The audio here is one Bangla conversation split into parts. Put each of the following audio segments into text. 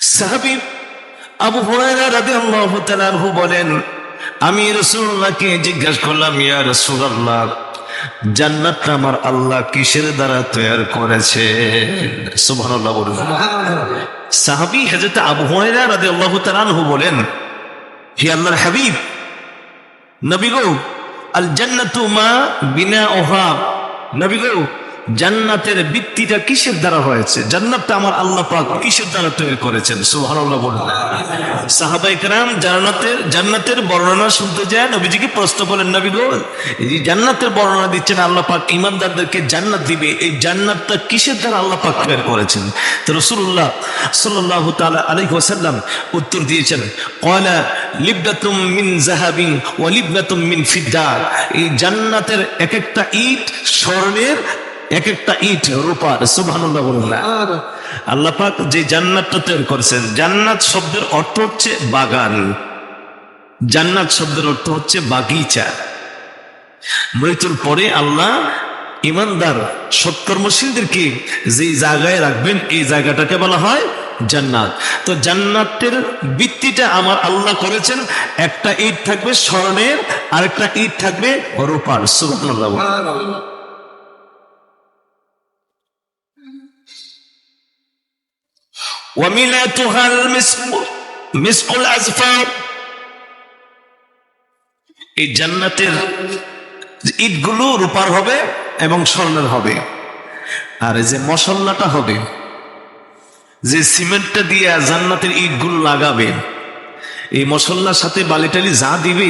সাহাবি আবু আনহু বলেন আমি রাসূলুল্লাহকে জিজ্ঞাসা করলাম ইয়া রাসূলুল্লাহ জান্নাতটা আমার আল্লাহ কিসের দ্বারা তৈরি করেছে? সুবহানাল্লাহ বলুন। সাহাবী হযরত আবু হুরায়রা রাদিয়াল্লাহু তাআলা আনহু বলেন হে আল্লাহর হাবিব নবী গো আল জান্নাতু মা বিনা ওহা নবী গো জান্নাতের ভিত্তিটা কিসের দ্বারা হয়েছে জান্নাতটা আমার আল্লাহ পাক কিসের দ্বারা তৈরি করেছেন সুবহানাল্লাহ বলুন সাহাবাই کرام জান্নাতের জান্নাতের বর্ণনা শুনতে যায় নবীজিকে প্রশ্ন করেন নবী গো এই যে জান্নাতের বর্ণনা দিচ্ছেন আল্লাহ পাক ইমানদারদেরকে জান্নাত দিবে এই জান্নাতটা কিসের দ্বারা আল্লাহ পাক তৈরি করেছেন তো রাসূলুল্লাহ সাল্লাল্লাহু তাআলা আলাইহি ওয়াসাল্লাম উত্তর দিয়েছেন ক্বালা লিবদাতুম মিন যাহাবিন ওয়া লিবদাতুম মিন ফিদ্দা এই জান্নাতের এক একটা ইট স্বর্ণের এক একটা ইট রূপার সুবহানাল্লাহ বলুন না। আল্লাহ পাক যে জান্নাতটা তৈরি করেছেন জান্নাত শব্দের অর্থ হচ্ছে বাগান। জান্নাত শব্দের অর্থ হচ্ছে বাগিচা। মৃত্যুর পরে আল্লাহ ইমানদার সৎকর্মশীলদেরকে যে জায়গায় রাখবেন এই জায়গাটাকে বলা হয় জান্নাত। তো জান্নাতের ভিত্তিটা আমার আল্লাহ করেছেন একটা ইট থাকবে স্বর্ণের আর একটা ইট থাকবে রূপার সুবহানাল্লাহ। وملاتها المسك مسك الأزفار এই জান্নাতের ইটগুলো রূপার হবে এবং স্বর্ণের হবে আর এই যে মশলাটা হবে যে সিমেন্টটা দিয়ে জান্নাতের ইটগুলো লাগাবে এই মশলার সাথে বালিটালি যা দিবে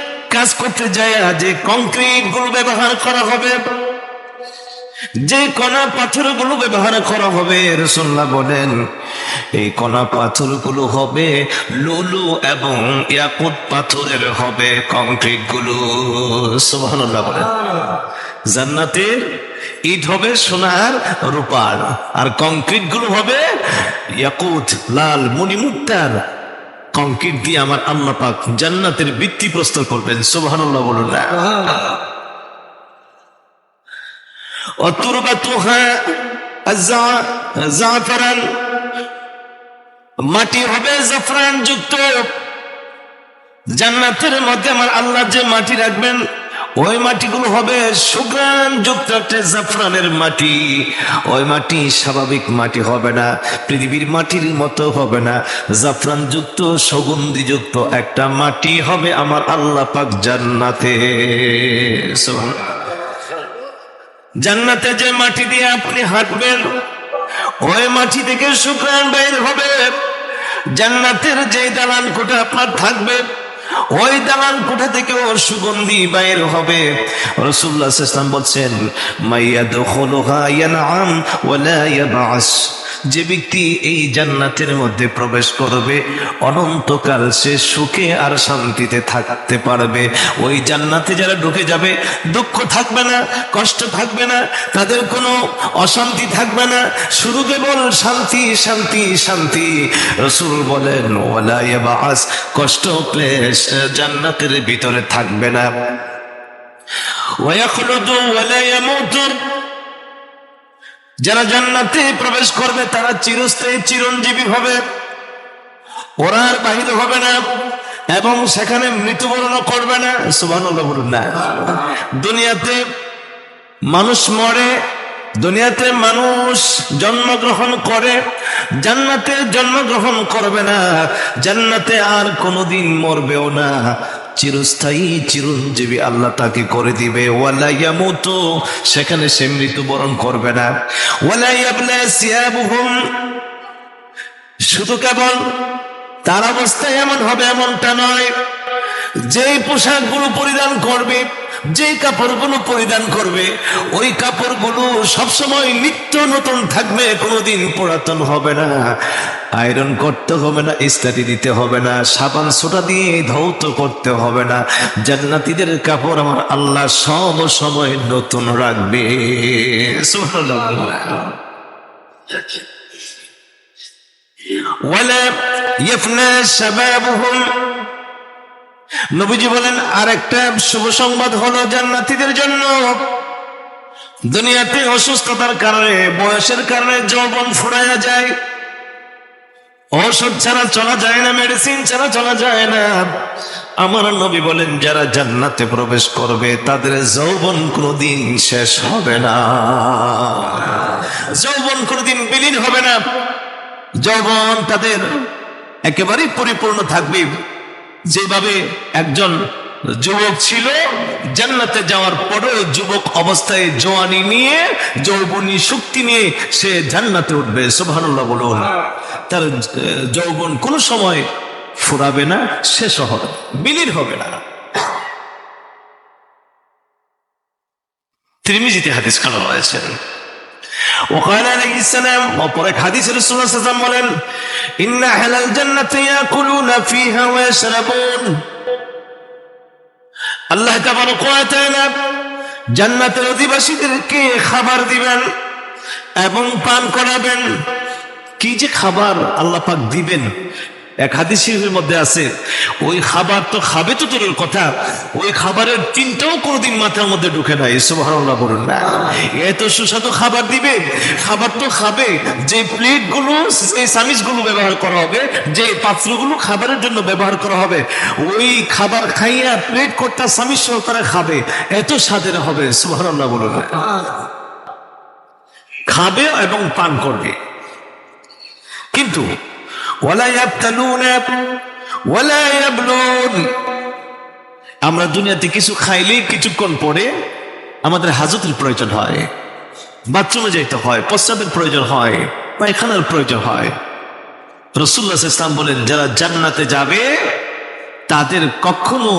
কাজ করতে যায়, যে কংক্রিটগুলো ব্যবহার করা হবে, যে কণা পাথরগুলো ব্যবহার করা হবে রসুল্লাহ বলেন, এই কণা পাথরগুলো হবে লুলু এবং ইয়াকুত পাথরের হবে কংক্রিটগুলো। সুবহানাল্লাহ বলেন। জান্নাতের ইট হবে সোনার রূপার, আর কংক্রিটগুলো হবে ইয়াকুত, লাল, মণিমুক্তার কংক্রিট দিয়ে আমার আল্লাহ পাক জান্নাতের ভিত্তি প্রস্তুত করবেন, সুবহানাল্লাহ বলুন না। মাটি হবে জাফরান যুক্ত জান্নাতের মধ্যে আমার আল্লাহ যে মাটি রাখবেন ওই মাটিগুলো হবে সুগ্রান যুক্ত একটা জাফরানের মাটি। ওই মাটি স্বাভাবিক মাটি হবে না, পৃথিবীর মাটির মতো হবে না। জাফরান যুক্ত, সুগন্ধি যুক্ত একটা মাটি হবে আমার আল্লাহ পাক জান্নাতে। জান্নাতে যে মাটি দিয়ে আপনি হাঁটবেন, ওই মাটি থেকে শুক্রান বাইর হবে। জান্নাতের যে দালান কোটা আপনার থাকবে ওই দালান কোঠা থেকে ওর সুগন্ধি বাইর হবে। রসুল্লাহ ইসলাম বলছেন মাইয়া ওয়ালা ইয়াবাস। যে ব্যক্তি এই জান্নাতের মধ্যে প্রবেশ করবে, অনন্তকাল সে সুখে আর শান্তিতে থাকতে পারবে। ওই জান্নাতে যারা ঢুকে যাবে, দুঃখ থাকবে না, কষ্ট থাকবে না, তাদের কোনো অশান্তি থাকবে না, শুধু কেবল শান্তি শান্তি শান্তি। রসুল বলেন ইয়াবাস। কষ্ট ক্লেশ জান্নাতের ভিতরে থাকবে না। যারা জান্নাতে প্রবেশ করবে, তারা চিরস্থায়ী, চিরঞ্জীবী হবে। ওরা আর বাহির হবে না এবং সেখানে মৃত্যুবরণ করবে না। সুবহানাল্লাহ বলুন না। দুনিয়াতে মানুষ মরে দুনিয়াতে মানুষ জন্মগ্রহণ করে, জান্নাতে জন্মগ্রহণ করবে না, জান্নাতে আর কোনোদিন মরবেও না। চিরস্থায়ী, চিরঞ্জীবী আল্লাহ তাকে করে দিবে। ওয়ালা ইয়ামুতু, সেখানে সে মৃত্যুবরণ করবে না। ওয়ালা ইয়াবলা শুধু কেবল তার অবস্থা এমন হবে এমনটা নয়, যেই পোশাকগুলো পরিধান করবে যে কাপড়গুলো পরিধান করবে, ওই কাপড়গুলো সবসময় নিত্য নতুন থাকবে, কোনোদিন পুরাতন হবে না। আয়রন করতে হবে না, ইস্তারি দিতে হবে না, সাবান সোটা দিয়ে ধৌত করতে হবে না। জান্নাতীদের কাপড় আমার আল্লাহ সব সময় নতুন রাখবে। ওয়ালা ইয়াফনা শাবাবুহুম নবীজি বলেন, আরেকটা শুভ সংবাদ হলো জান্নাতীদের জন্য। দুনিয়াতে অসুস্থতার কারণে, বয়সের কারণে যৌবন ফুরাইয়া যায়। ওষুধ ছাড়া চলা যায় না মেডিসিন ছাড়া চলা যায় না। আমার নবী বলেন, যারা জান্নাতে প্রবেশ করবে, তাদের যৌবন কোনোদিন শেষ হবে না। যৌবন কোনোদিন বিলীন হবে না। যৌবন তাদের একেবারেই পরিপূর্ণ থাকবে। যেভাবে একজন যুবক ছিল জান্নাতে যাওয়ার পরেও যুবক অবস্থায় জোয়ানি নিয়ে যৌবনী শক্তি নিয়ে সে জান্নাতে উঠবে সুবহানাল্লাহ বলুন তার যৌবন কোনো সময় ফুরাবে না শেষ হবে না, বিলীন হবে না। তিরমিজিতে হাদিস খানা রয়েছেন وقال عليه السلام وقرأ حديث رسول الله صلى الله عليه وسلم বলেন إن أهل الجنة يأكلون فيها ويشربون আল্লাহ তাবারক ওয়া তাআলা জান্নাতের অধিবাসীদেরকে খাবার দিবেন এবং পান করাবেন কি যে খাবার আল্লাহ পাক দিবেন এক হাদিস শরীফের মধ্যে আছে, ওই খাবার তো খাবে তো দূরের কথা, ওই খাবারের চিন্তাও কোনোদিন মাথার মধ্যে ঢুকে নাই সুবহানাল্লাহ বলুন না। এত সুস্বাদু খাবার দিবে, খাবার তো খাবে, যে প্লেটগুলো যে সামিজগুলো ব্যবহার করা হবে, যে পাত্রগুলো খাবারের জন্য ব্যবহার করা হবে, ওই খাবার খাইয়া প্লেট কোটটা সামিজ সহকারে খাবে, এত স্বাদের হবে, সুবহানাল্লাহ বলুন খাবে এবং পান করবে। কিন্তু আমরা দুনিয়াতে কিছু খাইলে কিছুক্ষণ পরে আমাদের হাজতের প্রয়োজন হয়, বাথরুমে যাইতে হয়, প্রস্রাবের প্রয়োজন হয়, পায়খানার প্রয়োজন হয়। রসুল্লাহ ইসলাম বলেন, যারা জান্নাতে যাবে, তাদের কখনো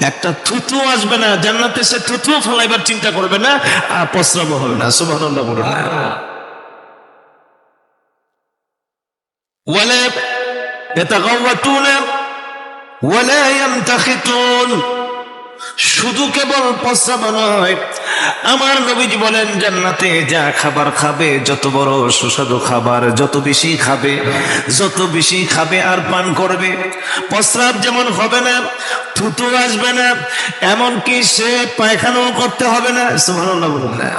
একটা থুতু আসবে না, জান্নাতে সে থুতু ফেলাইবার চিন্তা করবে না, আর প্রস্রাব হবে না। সুবহানাল্লাহ বলুন। ولا يتغوتون ولا يمتخطون শুধু কেবল প্রস্রাব নয় আমার নবীজি বলেন জান্নাতে যা খাবার খাবে যত বড় সুস্বাদু খাবার যত বেশি খাবে যত বেশি খাবে আর পান করবে প্রস্রাব যেমন হবে না থুতু আসবে না এমনকি সে পায়খানাও করতে হবে না সুবহানাল্লাহ বলুন না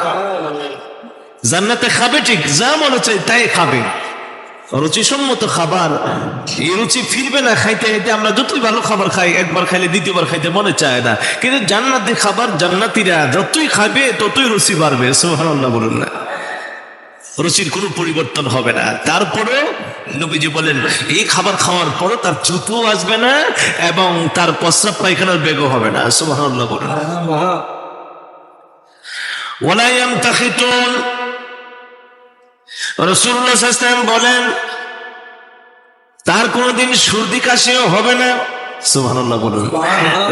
জান্নাতে খাবে ঠিক যা মনে চাই তাই খাবে রুচিসম্মত খাবার এই রুচি ফিরবে না খাইতে খাইতে আমরা যতই ভালো খাবার খাই একবার খাইলে দ্বিতীয়বার খাইতে মনে চায় না। কিন্তু জান্নাতি খাবার জান্নাতিরা যতই খাবে ততই রুচি বাড়বে সুবহানাল্লাহ বলুন না। রুচির কোনো পরিবর্তন হবে না। তারপরে নবীজি বলেন এই খাবার খাওয়ার পরে তার চুপও আসবে না এবং তার প্রস্রাব পায়খানার বেগও হবে না সুবহানাল্লাহ বলুন। রসুল্লাহ ইসলাম বলেন তার কোনোদিন সর্দি কাশিও হবে না। বলুন।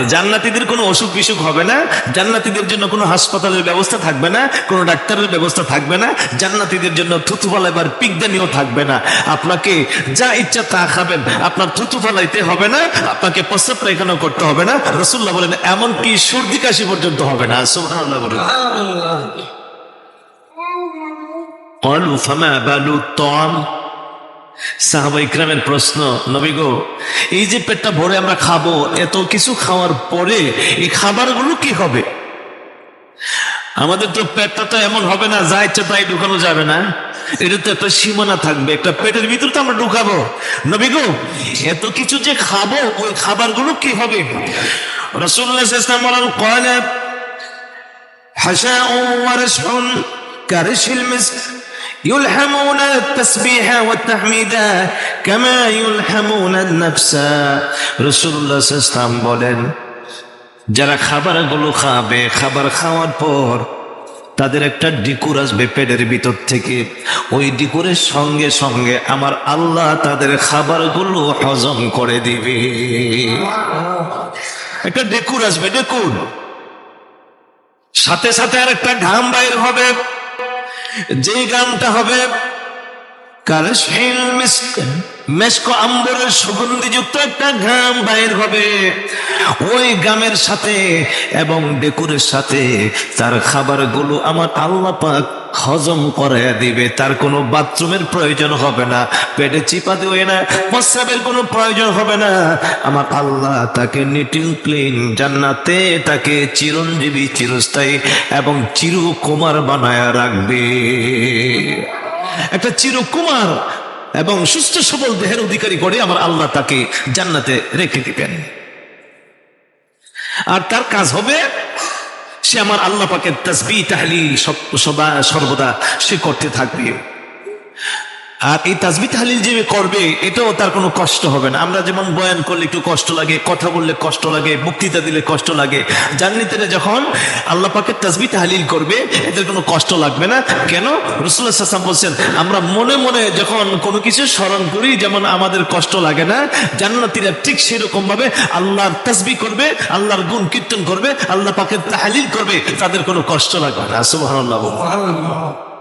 জান্নাতীদের কোনো অসুখ বিসুখ হবে না জান্নাতীদের জন্য কোনো হাসপাতালের ব্যবস্থা থাকবে না কোনো ডাক্তারের ব্যবস্থা থাকবে না জান্নাতীদের জন্য থুতু ফালাইবার পিকদানিও থাকবে না। আপনাকে যা ইচ্ছা তা খাবেন আপনার থুতু ফালাইতে হবে না আপনাকে প্রস্তাব পায়খানা করতে হবে না। রসুল্লাহ বলেন এমনকি সর্দি কাশি পর্যন্ত হবে না। সুবহানাল্লাহ বলুন। কলু ফামা বালু তম সাহাবাইকরামের প্রশ্ন, নবী গো, এই যে পেটটা ভরে আমরা খাব, এত কিছু খাওয়ার পরে এই খাবারগুলো কি হবে? আমাদের তো পেটটা তো এমন হবে না, যা ইচ্ছা তাই ঢুকানো যাবে না। এটা তো একটা সীমানা থাকবে, একটা পেটের ভিতর তো আমরা ঢুকাবো। নবী গো, এত কিছু যে খাব, ওই খাবারগুলো কি হবে? রসুল্লাহ ইসলাম বলেন, কয়লা হাসা ও কারেশিল মিস يلحمون التسبيح والتحميد كما يلحمون النفس رسول الله صلى الله عليه وسلم বলেন যারা খাবারগুলো খাবে খাবার খাওয়ার পর তাদের একটা ডিকুর আসবে পেটের ভিতর থেকে ওই ডিকুরের সঙ্গে সঙ্গে আমার আল্লাহ তাদের খাবারগুলো হজম করে দিবে একটা ডেকুর আসবে ডেকুর সাথে সাথে আর একটা ঘাম বাইর হবে যেই গ্রামটা হবে মেস্ক আম্বরের সুগন্ধিযুক্ত একটা গ্রাম বাইর হবে। ওই গ্রামের সাথে এবং ডেকুরের সাথে তার খাবারগুলো আমার আল্লাহ পাক হজম করাইয়া দিবে, তার কোনো বাথরুমের প্রয়োজন হবে না, পেটে চিপা দেবে না, প্রস্রাবের কোনো প্রয়োজন হবে না। আমার আল্লাহ তাকে নিটিন ক্লিন, জান্নাতে তাকে চিরঞ্জীবী, চিরস্থায়ী এবং চিরকুমার বানায়া রাখবে। একটা চিরকুমার এবং সুস্থ সবল দেহের অধিকারী করে আমার আল্লাহ তাকে জান্নাতে রেখে দিবেন। আর তার কাজ হবে সে আমার আল্লাহ পাকের তসবি তাহলি সদা সর্বদা সে করতে থাকবে। আর এই তাজবি তাহলিল যে করবে এটাও তার কোনো কষ্ট হবে না। আমরা যেমন বয়ান করলে একটু কষ্ট লাগে, কথা বললে কষ্ট লাগে, বক্তৃতা দিলে কষ্ট লাগে। জান্নিতেরা যখন আল্লাহ পাকের তাজবি তাহলিল করবে, এদের কোনো কষ্ট লাগবে না। কেন? রসুল্লাহ সাল্লাম বলছেন, আমরা মনে মনে যখন কোনো কিছু স্মরণ করি, যেমন আমাদের কষ্ট লাগে না, জান্নাতিরা ঠিক সেরকম ভাবে আল্লাহর তাজবি করবে, আল্লাহর গুণ কীর্তন করবে, আল্লাহ পাকের তাহলিল করবে, তাদের কোনো কষ্ট লাগবে না। সুবহানাল্লাহ।